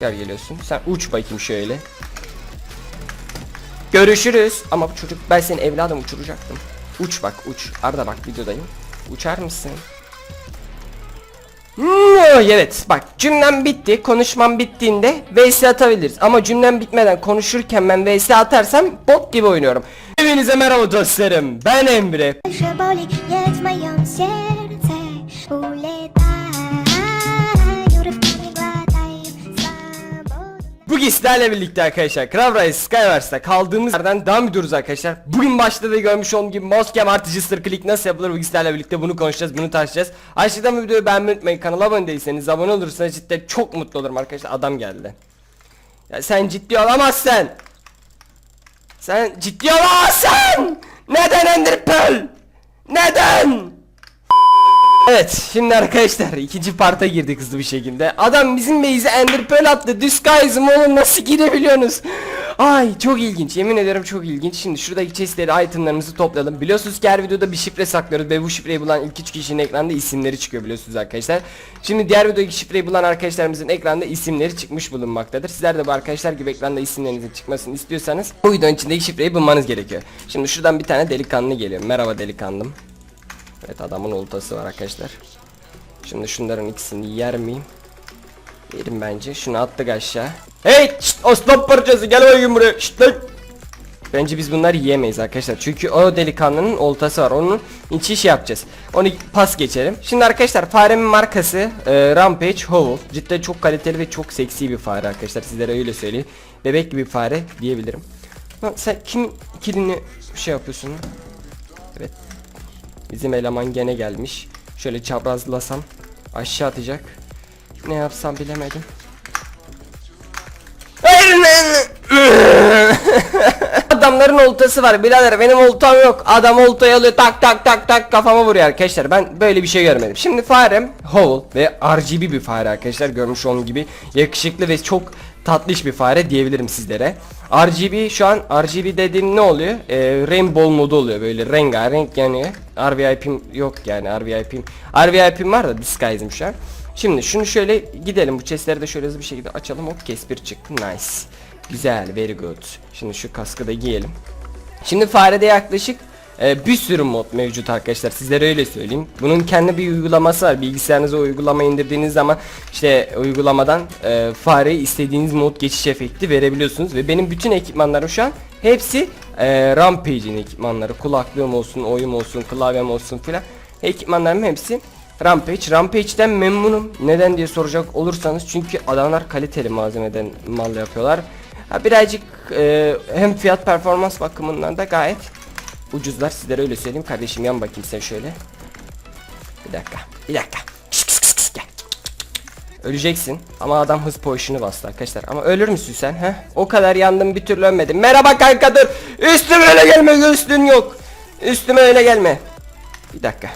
Gel geliyorsun. Sen uç bakayım şöyle. Görüşürüz. Ama bu çocuk ben seni evladım uçuracaktım. Uç bak uç. Arda bak videodayım. Uçar mısın? Hmm, Evet bak cümlem bitti konuşmam bittiğinde vs atabiliriz ama cümlem bitmeden konuşurken ben vs atarsam bot gibi oynuyorum Hepinize merhaba dostlarım ben Emre Bugün sizlerle birlikte arkadaşlar Craft Rise Skyverse'da kaldığımız yerden devam ediyoruz arkadaşlar. Bugün başta da görmüş olduğum gibi Moskem artı Jister Click nasıl yapılır? Bugün sizlerle birlikte bunu konuşacağız bunu tartışacağız. Aşağıdan videoyu beğenmeyi unutmayın. Kanala abone değilseniz abone olursanız cidden çok mutlu olurum arkadaşlar. Adam geldi. Ya sen ciddi olamazsın. Sen ciddi olamazsın. Neden Ender Pearl? Neden Evet şimdi arkadaşlar ikinci parta girdik hızlı bir şekilde. Adam bizim base'e Ender Pearl attı. Disguise'ım oğlum nasıl girebiliyorsunuz? Ay çok ilginç. Yemin ederim çok ilginç. Şimdi şuradaki chestleri itemlarımızı toplayalım Biliyorsunuz ki her videoda bir şifre saklıyoruz Ve bu şifreyi bulan ilk üç kişinin ekranda isimleri çıkıyor biliyorsunuz arkadaşlar. Şimdi diğer videodaki şifreyi bulan arkadaşlarımızın ekranda isimleri çıkmış bulunmaktadır. Sizler de bu arkadaşlar gibi ekranda isimlerinizin çıkmasını istiyorsanız Bu videonun içindeki şifreyi bulmanız gerekiyor. Şimdi şuradan bir tane delikanlı geliyor. Merhaba delikanlım Evet adamın oltası var arkadaşlar. Şimdi şunların ikisini yer miyim? Yerim bence. Şunu attık aşağı. Hey! Şşt! Aslan parçası gel bakayım buraya. Şşt lan! Bence biz bunları yiyemeyiz arkadaşlar. Çünkü o delikanlının oltası var. Onun içi şey yapacağız. Onu pas geçelim. Şimdi arkadaşlar faremin markası e, Rampage Howl. Cidden çok kaliteli ve çok seksi bir fare arkadaşlar. Sizlere öyle söyleyeyim. Bebek gibi fare diyebilirim. Lan sen kimin kilini şey yapıyorsun? Evet Bizim eleman gene gelmiş. Şöyle çaprazlasam aşağı atacak. Ne yapsam bilemedim. Adamların oltası var birader benim oltam yok adam oltayı alıyor tak tak tak tak kafama vuruyor arkadaşlar ben böyle bir şey görmedim şimdi farem Howl ve RGB bir fare arkadaşlar görmüş olduğunuz gibi yakışıklı ve çok tatlış bir fare diyebilirim sizlere RGB şu an RGB dediğim ne oluyor? Ee, rainbow modu oluyor böyle rengarenk yani. RVIP'm yok yani RVIP'm RVIP'm var da disguise'im şu an. Şimdi şunu şöyle gidelim bu chestleri de şöyle hızlı bir şekilde açalım. Hop kes bir çıktı nice. Güzel very good. Şimdi şu kaskı da giyelim. Şimdi farede yaklaşık e, bir sürü mod mevcut arkadaşlar sizlere öyle söyleyeyim Bunun kendi bir uygulaması var bilgisayarınıza uygulama indirdiğiniz zaman işte uygulamadan e, fareye istediğiniz mod geçiş efekti verebiliyorsunuz Ve benim bütün ekipmanlarım şu an hepsi e, Rampage'in ekipmanları kulaklığım olsun oyum olsun klavyem olsun filan Ekipmanlarım hepsi Rampage. Rampage'den memnunum. Neden diye soracak olursanız çünkü adamlar kaliteli malzemeden mal yapıyorlar. Birazcık e, hem fiyat performans bakımından da gayet ucuzlar. Sizlere öyle söyleyeyim. Kardeşim yan bakayım sen şöyle. Bir dakika. Bir dakika. Öleceksin ama adam hız potion'u bastı arkadaşlar. Ama ölür müsün sen he? O kadar yandım bir türlü ölmedim. Merhaba kanka dur. Üstüme öyle gelme üstün yok. Üstüme öyle gelme. Bir dakika.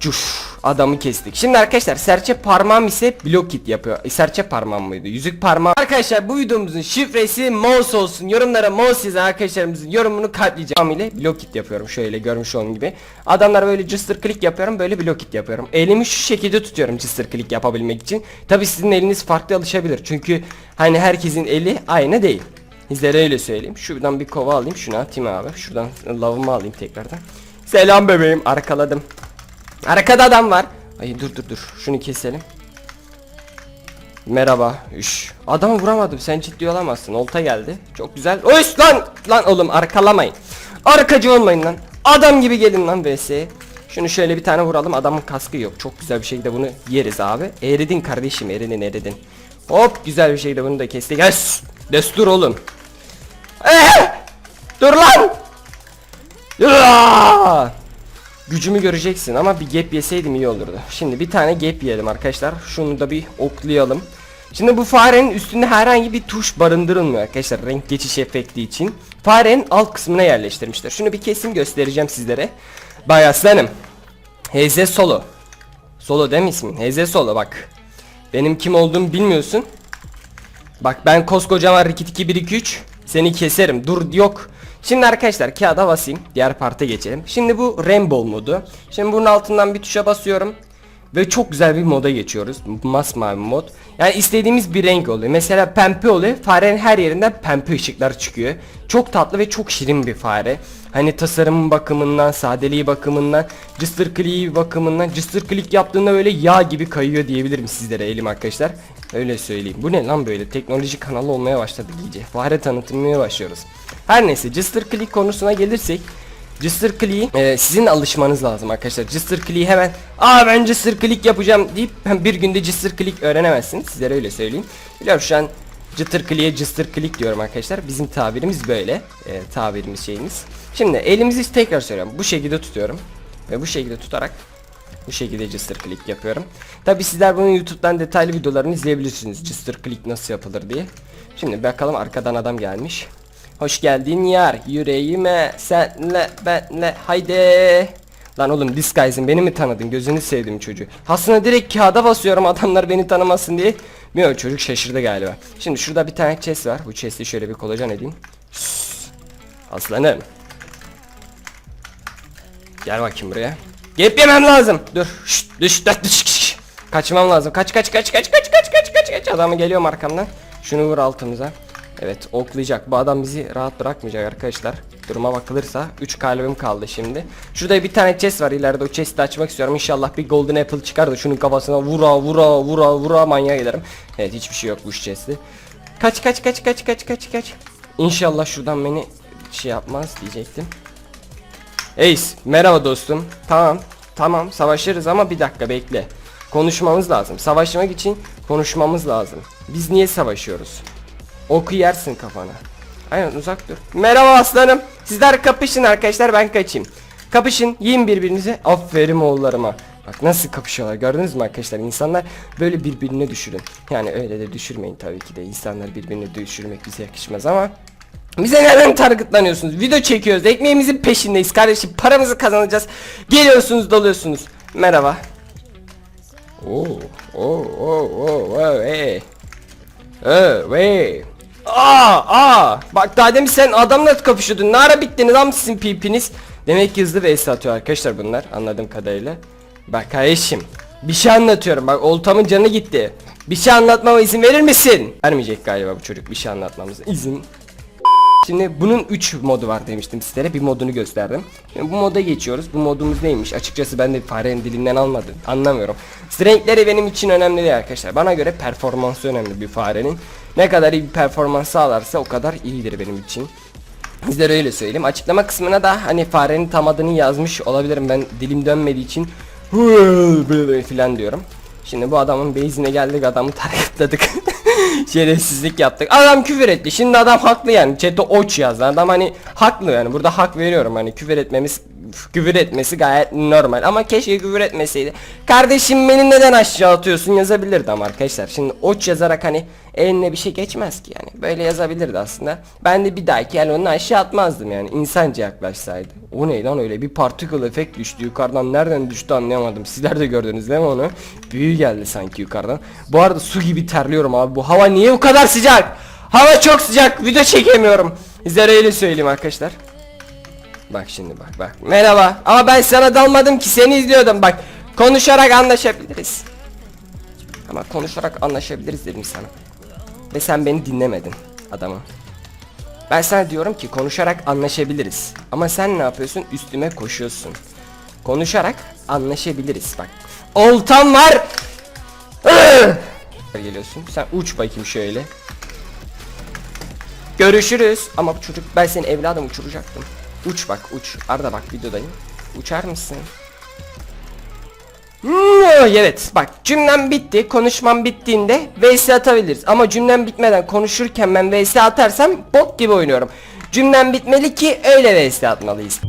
Cuf adamı kestik. Şimdi arkadaşlar serçe parmağım ise blok kit yapıyor. E, serçe parmağım mıydı? Yüzük parmağım. Arkadaşlar bu videomuzun şifresi mouse olsun. Yorumlara mouse yazan arkadaşlarımızın yorumunu kalpleyeceğim ile blok kit yapıyorum. Şöyle görmüş olduğunuz gibi. Adamlara böyle cısır click yapıyorum. Böyle blok kit yapıyorum. Elimi şu şekilde tutuyorum cısır click yapabilmek için. Tabi sizin eliniz farklı alışabilir. Çünkü hani herkesin eli aynı değil. Sizlere öyle söyleyeyim. Şuradan bir kova alayım. Şunu atayım abi. Şuradan lavımı alayım tekrardan. Selam bebeğim. Arkaladım. Arkada adam var. Ay dur dur dur. Şunu keselim. Merhaba. Üş. Adamı vuramadım. Sen ciddi olamazsın. Olta geldi. Çok güzel. Üş lan. Lan oğlum arkalamayın. Arkacı olmayın lan. Adam gibi gelin lan vs. Şunu şöyle bir tane vuralım. Adamın kaskı yok. Çok güzel bir şekilde bunu yeriz abi. Eridin kardeşim. Eridin eridin. Hop güzel bir şekilde bunu da kestik. Yes. Destur oğlum. Eh! Dur lan. Ya! Gücümü göreceksin ama bir gap yeseydim iyi olurdu. Şimdi bir tane gap yiyelim arkadaşlar. Şunu da bir oklayalım. Şimdi bu farenin üstünde herhangi bir tuş barındırılmıyor arkadaşlar renk geçiş efekti için. Farenin alt kısmına yerleştirmişler. Şunu bir kesim göstereceğim sizlere. Bay aslanım. HZ Solo. Solo değil mi ismin? HZ Solo bak. Benim kim olduğumu bilmiyorsun. Bak ben koskocaman Rikit 2123 seni keserim dur yok Şimdi arkadaşlar kağıda basayım diğer parta geçelim Şimdi bu Rainbow modu Şimdi bunun altından bir tuşa basıyorum Ve çok güzel bir moda geçiyoruz. Masmavi mod. Yani istediğimiz bir renk oluyor. Mesela pembe oluyor. Farenin her yerinden pembe ışıklar çıkıyor. Çok tatlı ve çok şirin bir fare. Hani tasarım bakımından, sadeliği bakımından, cıstır kliği bakımından, cıstır klik yaptığında böyle yağ gibi kayıyor diyebilirim sizlere elim arkadaşlar. Öyle söyleyeyim. Bu ne lan böyle? Teknoloji kanalı olmaya başladık iyice. Fare tanıtmaya başlıyoruz. Her neyse cıstır klik konusuna gelirsek Cısır Click'i e, sizin alışmanız lazım arkadaşlar. Cısır Click'i hemen aa ben Cısır Click yapacağım deyip bir günde Cısır Click öğrenemezsiniz. Sizlere öyle söyleyeyim. Biliyorum şu an Cıtır Click'e Cısır Click diyorum arkadaşlar. Bizim tabirimiz böyle. E, tabirimiz şeyimiz. Şimdi elimizi tekrar söylüyorum. Bu şekilde tutuyorum. Ve bu şekilde tutarak bu şekilde Cısır Click yapıyorum. Tabi sizler bunun YouTube'dan detaylı videolarını izleyebilirsiniz. Cısır Click nasıl yapılır diye. Şimdi bakalım arkadan adam gelmiş. Hoş geldin yar yüreğime senle benle haydi Lan oğlum Disguise'in beni mi tanıdın gözünü sevdim çocuğu Aslında direkt kağıda basıyorum adamlar beni tanımasın diye Bilmiyorum çocuk şaşırdı galiba Şimdi şurada bir tane chest var bu chest'i şöyle bir kolacan edeyim. Aslanım Gel bakayım buraya Gep yemem lazım Dur Şşt, düş, düş, düş, düş. Kaçmam lazım kaç kaç kaç kaç kaç kaç kaç kaç kaç Adamı geliyorum arkamdan Şunu vur altımıza Evet oklayacak. Bu adam bizi rahat bırakmayacak arkadaşlar. Duruma bakılırsa 3 kalbim kaldı şimdi. Şurada bir tane chest var ileride o chest'i açmak istiyorum. İnşallah bir golden apple çıkar da şunun kafasına vura vura vura vura manyağa giderim. Evet hiçbir şey yok bu chest'i. Kaç kaç kaç kaç kaç kaç kaç. İnşallah şuradan beni şey yapmaz diyecektim. Ace merhaba dostum. Tamam tamam savaşırız ama bir dakika bekle. Konuşmamız lazım. Savaşmak için konuşmamız lazım. Biz niye savaşıyoruz? Oku yersin kafana. Aynen uzak dur. Merhaba aslanım. Sizler kapışın arkadaşlar ben kaçayım. Kapışın yiyin birbirinize. Aferin oğullarıma. Bak nasıl kapışıyorlar gördünüz mü arkadaşlar insanlar böyle birbirine düşürün. Yani öyle de düşürmeyin tabii ki de insanlar birbirine düşürmek bize yakışmaz ama bize neden targıtlanıyorsunuz? Video çekiyoruz. Ekmeğimizin peşindeyiz kardeşim. Paramızı kazanacağız. Geliyorsunuz, doluyorsunuz. Merhaba. Oo, oo, oo, oo, oo, hey. Evet. Aa, aa. Bak daha demin sen adamla kapışıyordun. Ne ara bittiniz lan sizin pipiniz? Demek ki hızlı ve atıyor arkadaşlar bunlar anladığım kadarıyla. Bak kardeşim bir şey anlatıyorum bak oltamın canı gitti. Bir şey anlatmama izin verir misin? Vermeyecek galiba bu çocuk bir şey anlatmamıza izin. Şimdi bunun 3 modu var demiştim sizlere. Bir modunu gösterdim. Şimdi bu moda geçiyoruz. Bu modumuz neymiş? Açıkçası ben de farenin dilinden almadım. Anlamıyorum. Renkleri benim için önemli değil arkadaşlar. Bana göre performansı önemli bir farenin. Ne kadar iyi bir performans sağlarsa o kadar iyidir benim için. Sizlere öyle söyleyeyim. Açıklama kısmına da hani farenin tam adını yazmış olabilirim. Ben dilim dönmediği için filan diyorum. Şimdi bu adamın base'ine geldik adamı targetladık. Şerefsizlik yaptık. Adam küfür etti. Şimdi adam haklı yani. Chat'e oç yazdı. Adam hani haklı yani. Burada hak veriyorum hani küfür etmemiz küfür etmesi gayet normal ama keşke küfür etmeseydi. Kardeşim beni neden aşağı atıyorsun yazabilirdi ama arkadaşlar. Şimdi oç yazarak hani eline bir şey geçmez ki yani. Böyle yazabilirdi aslında. Ben de bir dahaki el onu aşağı atmazdım yani. insanca yaklaşsaydı. O ne lan öyle bir particle efekt düştü yukarıdan. Nereden düştü anlayamadım. Sizler de gördünüz değil mi onu? Büyü geldi sanki yukarıdan. Bu arada su gibi terliyorum abi. Bu hava niye bu kadar sıcak? Hava çok sıcak. Video çekemiyorum. Sizlere öyle söyleyeyim arkadaşlar. Bak şimdi bak bak. Merhaba. Ama ben sana dalmadım ki seni izliyordum bak. Konuşarak anlaşabiliriz. Ama konuşarak anlaşabiliriz dedim sana. Ve sen beni dinlemedin adamı. Ben sana diyorum ki konuşarak anlaşabiliriz. Ama sen ne yapıyorsun? Üstüme koşuyorsun. Konuşarak anlaşabiliriz bak. Oltam var. Geliyorsun. Sen uç bakayım şöyle. Görüşürüz. Ama bu çocuk ben seni evladım uçuracaktım. Uç bak uç. Arda bak videodayım. Uçar mısın? Evet bak cümlem bitti konuşmam bittiğinde vs atabiliriz ama cümlem bitmeden konuşurken ben vs atarsam bok gibi oynuyorum Cümlem bitmeli ki öyle vs atmalıyız